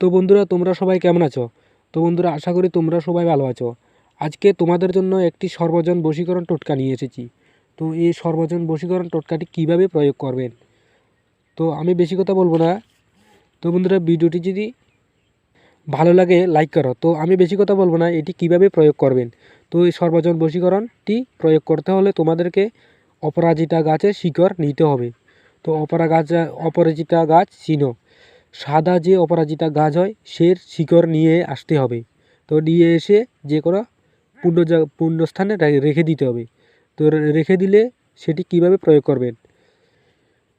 তো বন্ধুরা, তোমরা সবাই কেমন আছো? তো বন্ধুরা, আশা করি তোমরা সবাই ভালো আছো। আজকে তোমাদের জন্য একটি সর্বজন বশীকরণ টোটকা নিয়ে এসেছি। তো এই সর্বজন বশীকরণ টোটকাটি কীভাবে প্রয়োগ করবেন? তো আমি বেশি কথা বলব না। তো বন্ধুরা, ভিডিওটি যদি ভালো লাগে লাইক করো। তো আমি বেশি কথা বলব না, এটি কীভাবে প্রয়োগ করবেন? তো এই সর্বজন বশীকরণটি প্রয়োগ করতে হলে তোমাদেরকে অপরাজিতা গাছের শিকড় নিতে হবে। তো অপরা গাছ অপরাজিতা গাছ চিনো। সাদা যে অপরাজিতা গাছ হয় সে শিকড় নিয়ে আসতে হবে। তো নিয়ে এসে যে কোনো পূর্ণ জা পূর্ণস্থানে রে- রেখে দিতে হবে। তো রেখে দিলে সেটি কীভাবে প্রয়োগ করবেন?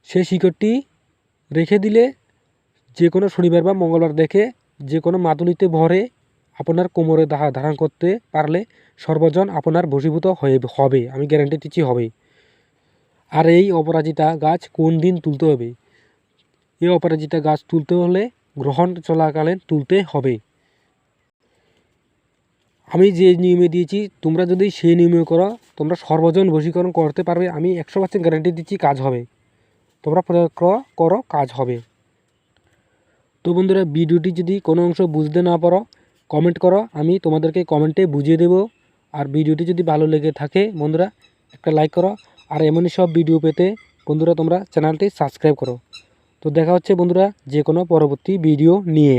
সে শিকড়টি রেখে দিলে যে কোনো শনিবার বা মঙ্গলবার দেখে যে কোনো মাদুলিতে ভরে আপনার কোমরে ধারণ করতে পারলে সর্বজন আপনার বশীভূত হয়ে হবে। আমি গ্যারান্টি দিচ্ছি হবে। আর এই অপরাজিতা গাছ কোন দিন তুলতে হবে? এই অপরাজিতা গাছ তুলতে হলে গ্রহণ চলাকালীন তুলতে হবে। আমি যে নিয়মে দিয়েছি, তোমরা যদি সেই নিয়মে করো, তোমরা সর্বজন বশীকরণ করতে পারবে, আমি একশো পার্সেন্ট গ্যারান্টি দিচ্ছি কাজ হবে। তোমরা প্রয়োগ করো, কাজ হবে। তো বন্ধুরা, ভিডিওটি যদি কোনো অংশ বুঝতে না পারো কমেন্ট করো, আমি তোমাদেরকে কমেন্টে বুঝিয়ে দেবো। আর ভিডিওটি যদি ভালো লেগে থাকে, বন্ধুরা, একটা লাইক করো। আর এমনই সব ভিডিও পেতে বন্ধুরা, তোমরা চ্যানেলটি সাবস্ক্রাইব করো। তো দেখা হচ্ছে বন্ধুরা যে কোনো পরবর্তী ভিডিও নিয়ে।